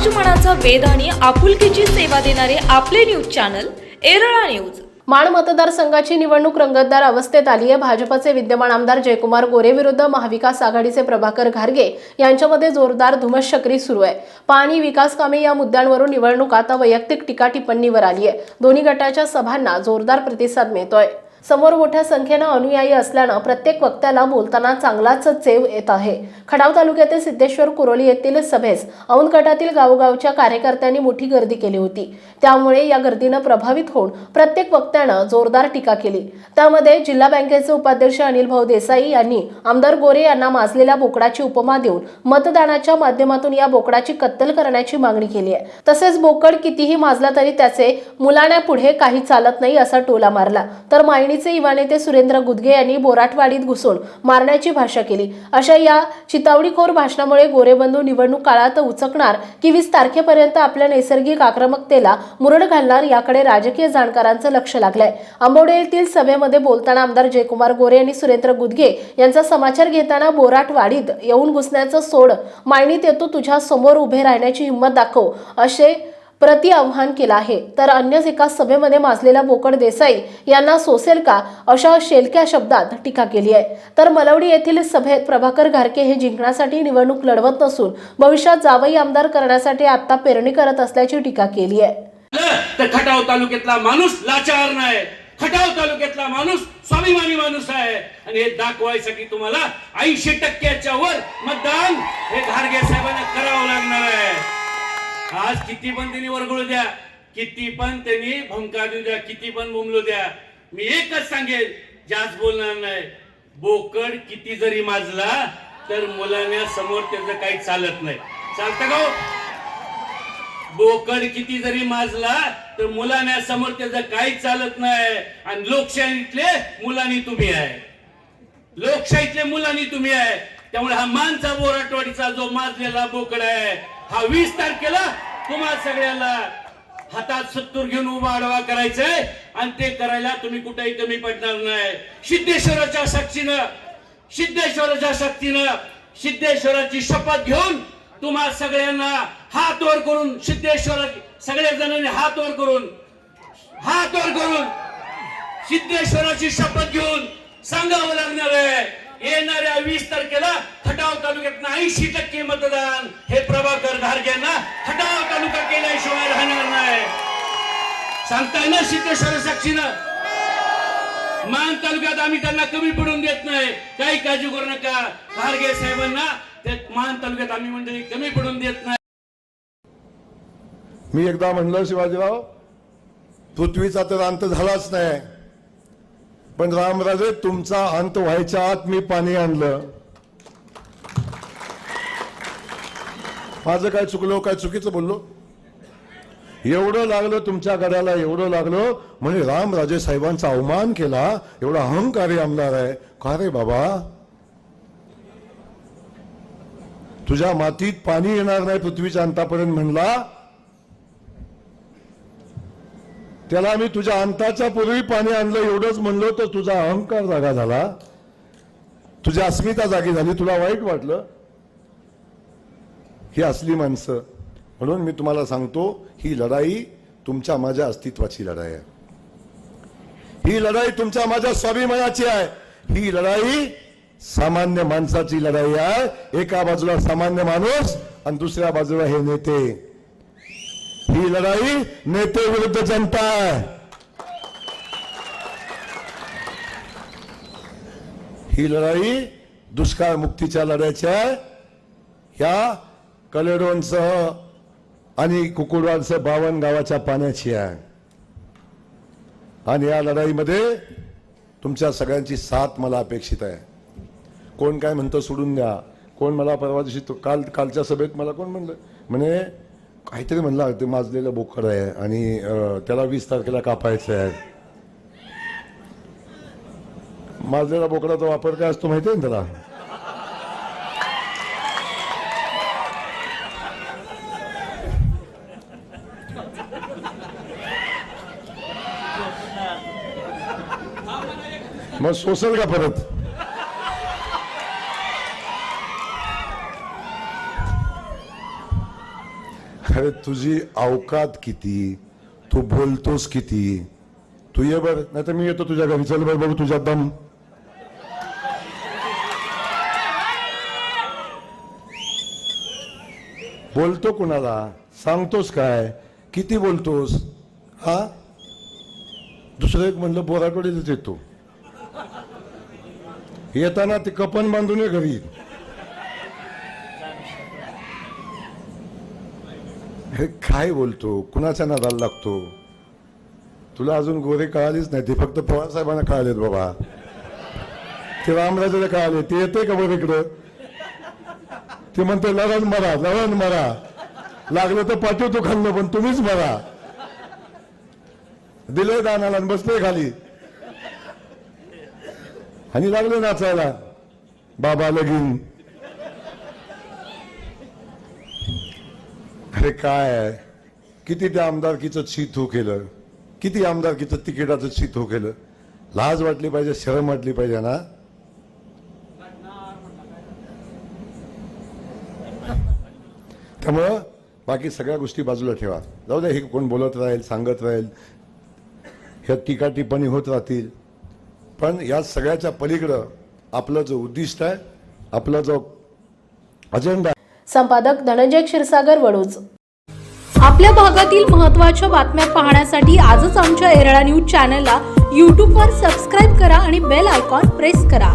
समाजमनाचा वेध आणि आपुलकीची सेवा देणारे आपले न्यूज चॅनल एरळा न्यूज माण मतदारसंघाची निवडणूक रंगतदार अवस्थेत आली आहे. भाजपचे विद्यमान आमदार जयकुमार गोरे विरुद्ध महाविकास आघाडीचे प्रभाकर घारगे यांच्यामध्ये जोरदार धुमशक्री सुरू आहे. पाणी विकास कामे या मुद्द्यांवरून निवडणूक आता वैयक्तिक टीका टिप्पणीवर आली आहे. दोन्ही गटाच्या सभांना जोरदार प्रतिसाद मिळतोय. समोर मोठ्या संख्येनं अनुयायी असल्यानं प्रत्येक वक्त्याला बोलताना चांगलाच चेव येत आहे. खडाव तालुक्यातील सिद्धेश्वर कुरोली येथील सभेस औंध गटातील गावोगावच्या कार्यकर्त्यांनी मोठी गर्दी केली होती. त्यामुळे या गर्दीनं प्रभावित होऊन प्रत्येक वक्त्यानं जोरदार टीका केली. त्यामध्ये जिल्हा बँकेचे उपाध्यक्ष अनिल भाऊ देसाई यांनी आमदार गोरे यांना माजलेल्या बोकडाची उपमा देऊन मतदानाच्या माध्यमातून या बोकडाची कत्तल करण्याची मागणी केली आहे. तसेच बोकड कितीही माजला तरी त्याचे मुलाण्यापुढे काही चालत नाही असा टोला मारला. तर मायणीचे युवा सुरेंद्र गुदगे यांनी बोराटवाडीत घुसून मारण्याची भाषा केली. अशा या चितावणीखोर भाषणामुळे गोरेबंधू निवडणूक काळात उचकणार की वीस तारखेपर्यंत आपल्या नैसर्गिक आक्रमकतेला मुरड घालणार याकडे राजकीय जाणकारांचं लक्ष लागलंय. आंबोडे येथील सभेमध्ये बोलताना आमदार जयकुमार गोरे आणि सुरेंद्र गुदगे यांचा समाचार घेताना बोराटवाडीत येऊन घुसण्याचं सोड मायणीत येतो तुझ्या समोर उभे राहण्याची हिंमत दाखव असे प्रति आव्हान केलं आहे. तर अन्यच एका सभेमध्ये माजलेला बोकड देसाई यांना सोसेल का? अशा शेलक्या शब्दात टीका केली आहे. तर मलवडी येथील सभेत प्रभाकर घारके हे जिंकण्यासाठी निवडणूक लढवत नसून भविष्यात जावई आमदार करण्यासाठी आता पेरणी करत असल्याची टीका केली आहे. तर खटाव तालुक्यातला माणूस लाचार नाही. खटाव तालुक्यातला माणूस स्वाभिमानी माणूस आहे. आणि हे दाखवायसाठी तुम्हाला ऐंशी टक्क्याच्या वर मतदान हे घारगे साहेबांना करावं लागणार आहे. आज किती पण त्यांनी वरगळू द्या किती पण त्यांनी भंका देऊ द्या किती पण बोंबलू द्या मी एकच सांगेल जास्त बोलणार नाही. बोकड किती जरी माजला तर मुलांना समोर त्याचं काही चालत नाही. चालतं का हो? बोकड किती जरी माजला तर मुलांना समोर त्याचं काहीच चालत नाही. आणि लोकशाहीतले मुलांनी तुम्ही आहे. लोकशाहीतले मुलांनी तुम्ही आहे. त्यामुळे हा मानचा बोराटवाडीचा जो माजलेला बोकड आहे हा वीस तारखेला तुम्हा सगळ्याला हातात सत्तूर घेऊन उभा आडवा करायचंय. आणि ते करायला तुम्ही कुठेही कमी पडणार नाही. सिद्धेश्वराच्या साक्षीनं सिद्धेश्वराच्या शक्तीनं सिद्धेश्वराची शपथ घेऊन तुम्हा सगळ्यांना हात वर करून सिद्धेश्वर सगळ्या जणांनी हात वर करून हात वर करून सिद्धेश्वराची शपथ घेऊन सांगावं लागणार आहे. येणाऱ्या वीस तारखेला खटाव तालुक्यातनं ऐंशी टक्के मतदान हे प्रभाकर घारग्यांना खटाव तालुका केल्याशिवाय राहणार नाही. सांगताय ना सिद्धेश्वर साक्षीनं? मान तालुक्यात आम्ही त्यांना कमी पडून देत नाही. काही काळजी करू नका. घारगे साहेबांना मान तालुक्यात आम्ही मंडळी कमी पडून देत नाही. मी एकदा म्हणलं शिवाजीराव पृथ्वीचा तर अंत झालाच नाही. पण रामराजे तुमचा अंत व्हायच्या आत मी पाणी आणलं. माझं काय चुकलो काय चुकीचं बोललो? एवढं लागलं तुमच्या गड्याला एवढं लागलं म्हणजे रामराजे साहेबांचा अवमान केला एवढा अहंकारी आमदार आहे. का रे बाबा? तुझ्या मातीत पाणी येणार नाही पृथ्वीच्या अंतापर्यंत म्हणला. त्याला मी तुझ्या अंताच्या पूर्वी पाणी आणलं एवढंच म्हणलो तर तुझा अहंकार जागा झाला. तुझी अस्मिता जागी झाली तुला वाईट वाटलं. ही असली माणसं. म्हणून मी तुम्हाला सांगतो ही लढाई तुमच्या माझ्या अस्तित्वाची लढाई आहे. ही लढाई तुमच्या माझ्या स्वाभिमानाची आहे. ही लढाई सामान्य माणसाची लढाई आहे. एका बाजूला सामान्य माणूस आणि दुसऱ्या बाजूला हे नेते. ही लढाई नेते विरुद्ध जनता आहे. ही लढाई दुष्काळ मुक्तीच्या लढ्याच्या आहे. ह्या कलेडोनसह आणि कुकुडवांसह बावन गावाच्या पाण्याची आहे आणि या लढाईमध्ये तुमच्या सगळ्यांची साथ मला अपेक्षित आहे. कोण काय म्हणतं सोडून द्या. कोण मला परवा दिवशी तो काल कालच्या सभेत मला कोण म्हणलं? म्हणे काहीतरी म्हणलं ते माजलेलं बोकड आहे आणि त्याला वीस तारखेला कापायचं आहे. माजलेला बोकडाचा वापर काय असतो माहिती आहे ना त्याला? मग सोसल का परत अरे तुझी अवकात किती तू बोलतोस किती तू ये बर नाही तर मी येतो तुझ्या घरी चल बर बघू तुझ्या दम बोलतो कुणाला सांगतोस काय किती बोलतोस हा दुसरं एक म्हणलं बोराकडीच येतो येताना ते कपन बांधून ये घरी. हे काय बोलतो? कुणाच्या नादाला लागतो? तुला अजून गोरे कळालीच नाही. ते फक्त पवार साहेबांना कळालेत बाबा. ते रामराजाला कळाले. ते येते का बरं इकडं? ते म्हणते लढण मरा लढण मरा. लागलं तर पाठवतो खाल्लं पण तुम्हीच मरा. दिले दानाला आणि बसले खाली. आणि लागले नाचायला बाबा लगीन अरे काय आहे? किती त्या आमदारकीचं चीत हो केलं किती आमदारकीचं तिकिटाचं चीत हो केलं लाज वाटली पाहिजे शरम वाटली पाहिजे ना त्यामुळं बाकी सगळ्या गोष्टी बाजूला ठेवा जाऊ दे हे कोण बोलत राहील सांगत राहील ह्या टीका टिप्पणी होत राहतील पण या सगळ्याच्या पलीकडं आपलं जो उद्दिष्ट आहे आपला जो अजेंडा संपादक धनंजय क्षीरसागर वडूज. आपल्या भागातील महत्त्वाच्या बातम्या पाहण्यासाठी आजच आमच्या एरळा न्यूज चॅनलला यूट्यूबवर सबस्क्राईब करा आणि बेल आयकॉन प्रेस करा.